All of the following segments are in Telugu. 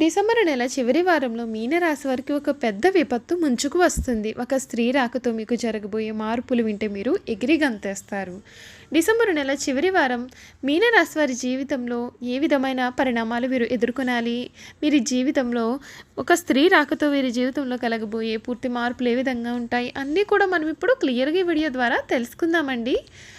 డిసెంబర్ నెల చివరి వారంలో మీనరాశి వారికి ఒక పెద్ద విపత్తు ముంచుకు వస్తుంది. ఒక స్త్రీ రాకతో మీకు జరగబోయే మార్పులు వింటే మీరు ఎగిరి గంతేస్తారు. డిసెంబర్ నెల చివరి వారం మీనరాశి వారి జీవితంలో ఏ విధమైన పరిణామాలు వీరు ఎదుర్కొనాలి? వీరి జీవితంలో ఒక స్త్రీ రాకతో వీరి జీవితంలో కలగబోయే పూర్తి మార్పులు ఏ విధంగా ఉంటాయి? అన్నీ కూడా మనం ఇప్పుడు క్లియర్గా వీడియో ద్వారా తెలుసుకుందామండి.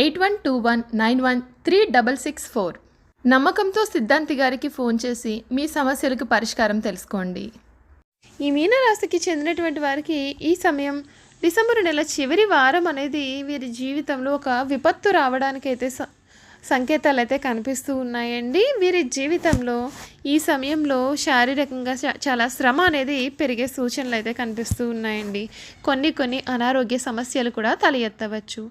eight one two one nine one three double six four. నమ్మకంతో సిద్ధాంతి గారికి ఫోన్ చేసి మీ సమస్యలకు పరిష్కారం తెలుసుకోండి. ఈ మీనరాశికి చెందినటువంటి వారికి ఈ సమయం డిసెంబర్ నెల చివరి వారం అనేది వీరి జీవితంలో ఒక విపత్తు రావడానికైతే స సంకేతాలు అయితే కనిపిస్తూ ఉన్నాయండి. వీరి జీవితంలో ఈ సమయంలో శారీరకంగా చాలా శ్రమ అనేది పెరిగే సూచనలు అయితే కనిపిస్తూ ఉన్నాయండి. కొన్ని కొన్ని అనారోగ్య సమస్యలు కూడా తల ఎత్తవచ్చు.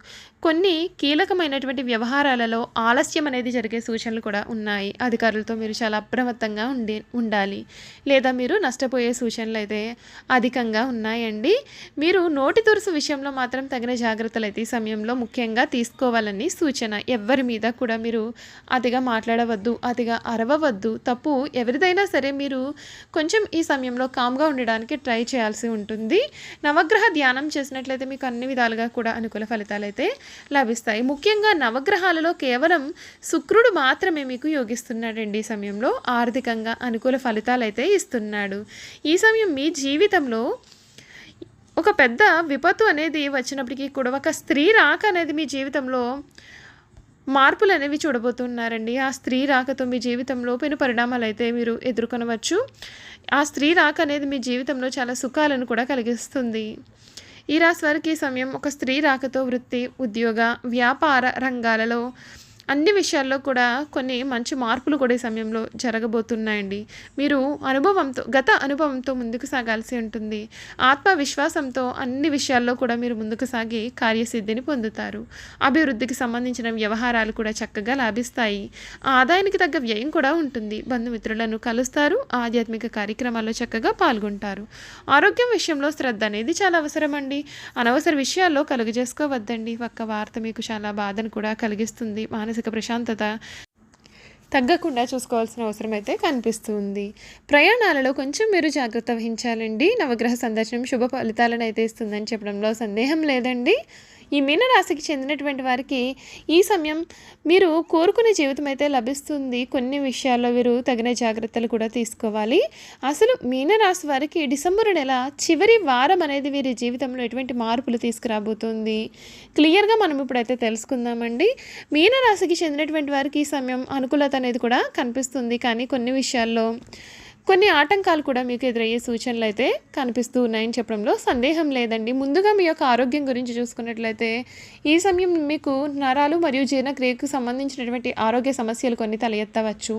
కొన్ని కీలకమైనటువంటి వ్యవహారాలలో ఆలస్యం అనేది జరిగే సూచనలు కూడా ఉన్నాయి. అధికారులతో మీరు చాలా అప్రమత్తంగా ఉండి ఉండాలి. లేదా మీరు నష్టపోయే సూచనలు అయితే అధికంగా ఉన్నాయండి. మీరు నోటి తురుసు విషయంలో మాత్రం తగిన జాగ్రత్తలు అయితే ఈ సమయంలో ముఖ్యంగా తీసుకోవాలని సూచన ఎవరి మీద కూడా మీరు అతిగా మాట్లాడవద్దు అతిగా అరవవద్దు. తప్పు ఎవరిదైనా సరే మీరు కొంచెం ఈ సమయంలో కామ్గా ఉండడానికి ట్రై చేయాల్సి ఉంటుంది. నవగ్రహ ధ్యానం చేసినట్లయితే మీకు అన్ని విధాలుగా కూడా అనుకూల ఫలితాలు అయితే లభిస్తాయి. ముఖ్యంగా నవగ్రహాలలో కేవలం శుక్రుడు మాత్రమే మీకు యోగిస్తున్నాడండి ఈ సమయంలో. ఆర్థికంగా అనుకూల ఫలితాలు అయితే ఇస్తున్నాడు. ఈ సమయం మీ జీవితంలో ఒక పెద్ద విపత్తు అనేది వచ్చినప్పటికీ కూడా ఒక స్త్రీ రాక అనేది మీ జీవితంలో మార్పులు అనేవి చూడబోతున్నారండి. ఆ స్త్రీ రాకతో మీ జీవితంలో పెను పరిణామాలు అయితే మీరు ఎదుర్కొనవచ్చు ఆ స్త్రీ రాక అనేది మీ జీవితంలో చాలా సుఖాలను కూడా కలిగిస్తుంది. ఈ రాశి వారికి ఈ సమయం ఒక స్త్రీ రాకతో వృత్తి ఉద్యోగ వ్యాపార రంగాలలో అన్ని విషయాల్లో కూడా కొన్ని మంచి మార్పులు కూడా ఈ సమయంలో జరగబోతున్నాయండి. మీరు అనుభవంతో గత అనుభవంతో ముందుకు సాగాల్సి ఉంటుంది. ఆత్మవిశ్వాసంతో అన్ని విషయాల్లో కూడా మీరు ముందుకు సాగి కార్యసిద్ధిని పొందుతారు. అభివృద్ధికి సంబంధించిన వ్యవహారాలు కూడా చక్కగా లాభిస్తాయి. ఆదాయానికి తగ్గ వ్యయం కూడా ఉంటుంది. బంధుమిత్రులను కలుస్తారు. ఆధ్యాత్మిక కార్యక్రమాల్లో చక్కగా పాల్గొంటారు. ఆరోగ్యం విషయంలో శ్రద్ధ అనేది చాలా అవసరం అండి అనవసర విషయాల్లో కలుగజేసుకోవద్దండి ఒక్క వార్త మీకు చాలా బాధను కూడా కలిగిస్తుంది. మానసిక ప్రశాంతత తగ్గకుండా చూసుకోవాల్సిన అవసరం అయితే కనిపిస్తుంది. ప్రయాణాలలో కొంచెం మీరు జాగ్రత్త వహించాలండి. నవగ్రహ సందర్శనం శుభ ఫలితాలను అయితే ఇస్తుందని చెప్పడంలో సందేహం లేదండి. ఈ మీనరాశికి చెందినటువంటి వారికి ఈ సమయం మీరు కోరుకునే జీవితం అయితే లభిస్తుంది. కొన్ని విషయాల్లో వీరు తగిన జాగ్రత్తలు కూడా తీసుకోవాలి. అసలు మీనరాశి వారికి డిసెంబర్ నెల చివరి వారం అనేది వీరి జీవితంలో ఎటువంటి మార్పులు తీసుకురాబోతుంది? క్లియర్గా మనం ఇప్పుడైతే తెలుసుకుందామండి. మీనరాశికి చెందినటువంటి వారికి ఈ సమయం అనుకూలత అనేది కూడా కనిపిస్తుంది. కానీ కొన్ని విషయాల్లో కొన్ని ఆటంకాలు కూడా మీకు ఎదురయ్యే సూచనలు అయితే కనిపిస్తూ ఉన్నాయని చెప్పడంలో సందేహం లేదండి. ముందుగా మీ యొక్క ఆరోగ్యం గురించి చూసుకున్నట్లయితే ఈ సమయం మీకు నరాలు మరియు జీర్ణక్రియకు సంబంధించినటువంటి ఆరోగ్య సమస్యలు కొన్ని తల ఎత్తవచ్చు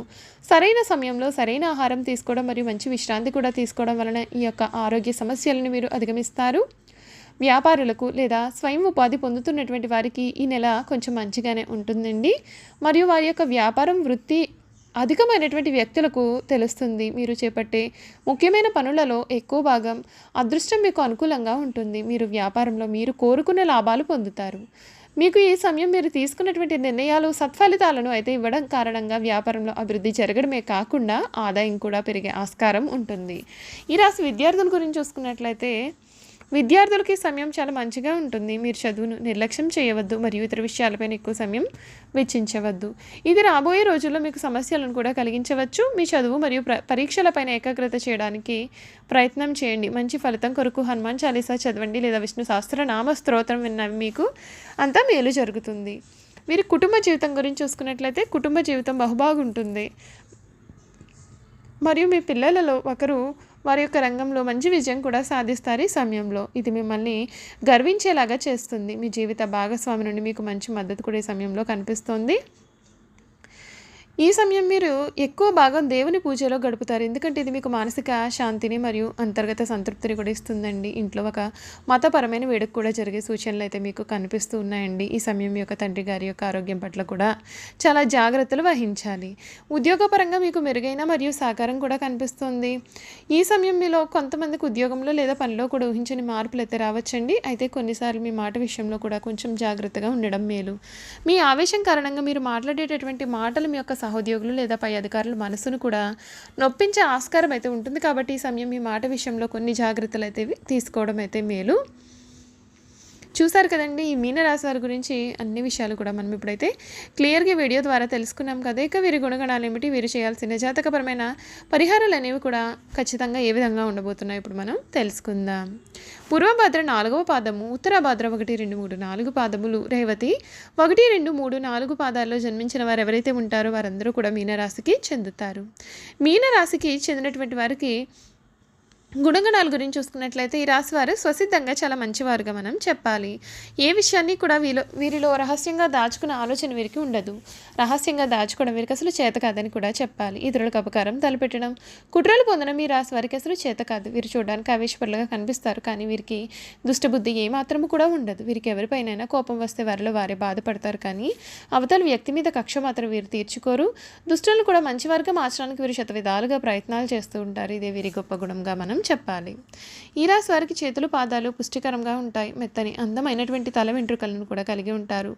సరైన సమయంలో సరైన ఆహారం తీసుకోవడం మరియు మంచి విశ్రాంతి కూడా తీసుకోవడం వలన ఈ యొక్క ఆరోగ్య సమస్యలను మీరు అధిగమిస్తారు. వ్యాపారులకు లేదా స్వయం ఉపాధి పొందుతున్నటువంటి వారికి ఈ నెల కొంచెం మంచిగానే ఉంటుందండి. మరియు వారి యొక్క వ్యాపారం వృత్తి అధికమైనటువంటి వ్యక్తులకు తెలుస్తుంది మీరు చేపట్టే ముఖ్యమైన పనులలో ఎక్కువ భాగం అదృష్టం మీకు అనుకూలంగా ఉంటుంది. మీరు వ్యాపారంలో మీరు కోరుకునే లాభాలు పొందుతారు. మీకు ఈ సమయం మీరు తీసుకున్నటువంటి నిర్ణయాలు సత్ఫలితాలను అయితే ఇవ్వడం కారణంగా వ్యాపారంలో అభివృద్ధి జరగడమే కాకుండా ఆదాయం కూడా పెరిగే ఆస్కారం ఉంటుంది. ఈ రాశి విద్యార్థుల గురించి చూసుకున్నట్లయితే విద్యార్థులకి సమయం చాలా మంచిగా ఉంటుంది. మీరు చదువును నిర్లక్ష్యం చేయవద్దు మరియు ఇతర విషయాలపైన ఎక్కువ సమయం వెచ్చించవద్దు. ఇది రాబోయే రోజుల్లో మీకు సమస్యలను కూడా కలిగించవచ్చు. మీ చదువు మరియు ప్ర పరీక్షలపైన ఏకాగ్రత చేయడానికి ప్రయత్నం చేయండి. మంచి ఫలితం కొరకు హనుమాన్ చాలీసా చదవండి లేదా విష్ణు శాస్త్ర నామ స్తోత్రం విన్నవి మీకు అంతా మేలు జరుగుతుంది. మీరు కుటుంబ జీవితం గురించి చూసుకున్నట్లయితే కుటుంబ జీవితం బహుబాగుంటుంది మరియు మీ పిల్లలలో ఒకరు వారి యొక్క రంగంలో మంచి విజయం కూడా సాధిస్తారు ఈ సమయంలో. ఇది మిమ్మల్ని గర్వించేలాగా చేస్తుంది. మీ జీవిత భాగస్వామి నుండి మీకు మంచి మద్దతు కూడా ఈ సమయంలో కనిపిస్తుంది. ఈ సమయం మీరు ఎక్కువ భాగం దేవుని పూజలో గడుపుతారు. ఎందుకంటే ఇది మీకు మానసిక శాంతిని మరియు అంతర్గత సంతృప్తిని కూడా ఇస్తుందండి. ఇంట్లో ఒక మతపరమైన వేడుక కూడా జరిగే సూచనలు అయితే మీకు కనిపిస్తూ ఉన్నాయండి. ఈ సమయం యొక్క తండ్రి గారి యొక్క ఆరోగ్యం పట్ల కూడా చాలా జాగ్రత్తలు వహించాలి. ఉద్యోగపరంగా మీకు మెరుగైన మరియు సహకారం కూడా కనిపిస్తుంది. ఈ సమయం మీలో కొంతమందికి ఉద్యోగంలో లేదా పనిలో కూడా ఊహించని మార్పులు అయితే రావచ్చండి. అయితే కొన్నిసార్లు మీ మాట విషయంలో కూడా కొంచెం జాగ్రత్తగా ఉండడం మేలు. మీ ఆవేశం కారణంగా మీరు మాట్లాడేటటువంటి మాటలు మీ యొక్క సహోద్యోగులు లేదా పై అధికారుల మనసును కూడా నొప్పించే ఆస్కారం అయితే ఉంటుంది. కాబట్టి ఈ సమయం ఈ మాట విషయంలో కొన్ని జాగ్రత్తలు అయితే తీసుకోవడం అయితే మేలు. చూసారు కదండి ఈ మీనరాశి వారి గురించి అన్ని విషయాలు కూడా మనం ఇప్పుడైతే క్లియర్గా వీడియో ద్వారా తెలుసుకున్నాం కదా ఇక వీరి గుణగణాలు ఏమిటి వీరు చేయాల్సిన జాతకపరమైన పరిహారాలు అనేవి కూడా ఖచ్చితంగా ఏ విధంగా ఉండబోతున్నాయి ఇప్పుడు మనం తెలుసుకుందాం. పూర్వభద్ర నాలుగవ పాదము ఉత్తరభద్ర ఒకటి రెండు మూడు నాలుగు పాదములు రేవతి ఒకటి రెండు మూడు నాలుగు పాదాల్లో జన్మించిన వారు ఎవరైతే ఉంటారో వారందరూ కూడా మీనరాశికి చెందుతారు. మీనరాశికి చెందినటువంటి వారికి గుణగణాల గురించి చూసుకున్నట్లయితే ఈ రాశివారు స్వసిద్ధంగా చాలా మంచివారుగా మనం చెప్పాలి. ఏ విషయాన్ని కూడా వీలో వీరిలో రహస్యంగా దాచుకునే ఆలోచన వీరికి ఉండదు. రహస్యంగా దాచుకోవడం వీరికి అసలు చేత కాదని కూడా చెప్పాలి. ఇతరులకు అపకారం తలపెట్టడం కుట్రలు పొందడం ఈ రాశి వారికి అసలు చేత కాదు. వీరు చూడడానికి ఆవేశపరులుగా కనిపిస్తారు. కానీ వీరికి దుష్టబుద్ధి ఏమాత్రము కూడా ఉండదు. వీరికి ఎవరిపైనైనా కోపం వస్తే వారిలో వారే బాధపడతారు. కానీ అవతల వ్యక్తి మీద కక్ష మాత్రం వీరు తీర్చుకోరు. దుష్టులను కూడా మంచివారుగా మార్చడానికి వీరు శత విధాలుగా ప్రయత్నాలు చేస్తూ ఉంటారు. ఇదే వీరి గొప్ప గుణంగా మనం చెప్పాలి. ఈ రాశి వారికి చేతులు పాదాలు పుష్టికరంగా ఉంటాయి. మెత్తని అందమైనటువంటి తల వెంట్రుకలను కూడా కలిగి ఉంటారు.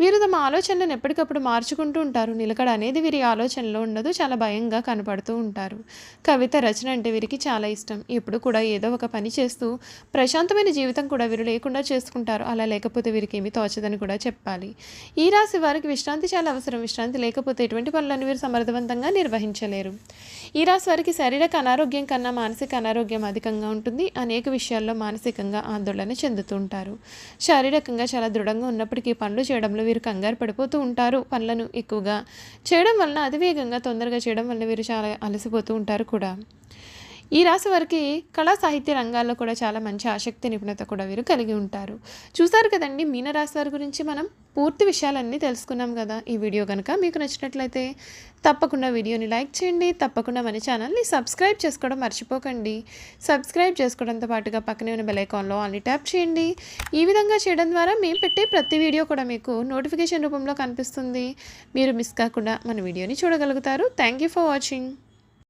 వీరు తమ ఆలోచనలను ఎప్పటికప్పుడు మార్చుకుంటూ ఉంటారు. నిలకడ అనేది వీరి ఆలోచనలో ఉండదు. చాలా భయంగా కనపడుతూ ఉంటారు. కవిత రచన అంటే వీరికి చాలా ఇష్టం. ఎప్పుడు కూడా ఏదో ఒక పని చేస్తూ ప్రశాంతమైన జీవితం కూడా వీరు లేకుండా చేసుకుంటారు. అలా లేకపోతే వీరికి ఏమీ తోచదని కూడా చెప్పాలి. ఈ రాశి వారికి విశ్రాంతి చాలా అవసరం. విశ్రాంతి లేకపోతే ఎటువంటి పనులను వీరు సమర్థవంతంగా నిర్వహించలేరు. ఈ రాశి వారికి శారీరక అనారోగ్యం కన్నా మానసిక అనారోగ్యం అధికంగా ఉంటుంది. అనేక విషయాల్లో మానసికంగా ఆందోళన చెందుతూ ఉంటారు. శారీరకంగా చాలా దృఢంగా ఉన్నప్పటికీ పనులు చేయడంలో వీరు కంగారు పడిపోతూ ఉంటారు. పనులను ఎక్కువగా చేయడం వలన అతివేగంగా తొందరగా చేయడం వల్ల వీరు చాలా అలసిపోతూ ఉంటారు కూడా. ఈ రాశి వారికి కళా సాహిత్య రంగాల్లో కూడా చాలా మంచి ఆసక్తి నిపుణత కూడా వీరు కలిగి ఉంటారు. చూసారు కదండి మీనరాశి వారి గురించి మనం పూర్తి విషయాలన్నీ తెలుసుకున్నాం కదా. ఈ వీడియో కనుక మీకు నచ్చినట్లయితే తప్పకుండా వీడియోని లైక్ చేయండి. తప్పకుండా మన ఛానల్ని సబ్స్క్రైబ్ చేసుకోవడం మర్చిపోకండి. సబ్స్క్రైబ్ చేసుకోవడంతో పాటుగా పక్కనే ఉన్న బెలైకాన్లో ఆల్ని ట్యాప్ చేయండి. ఈ విధంగా చేయడం ద్వారా మేము పెట్టే ప్రతి వీడియో కూడా మీకు నోటిఫికేషన్ రూపంలో కనిపిస్తుంది. మీరు మిస్ కాకుండా మన వీడియోని చూడగలుగుతారు. Thank you for watching.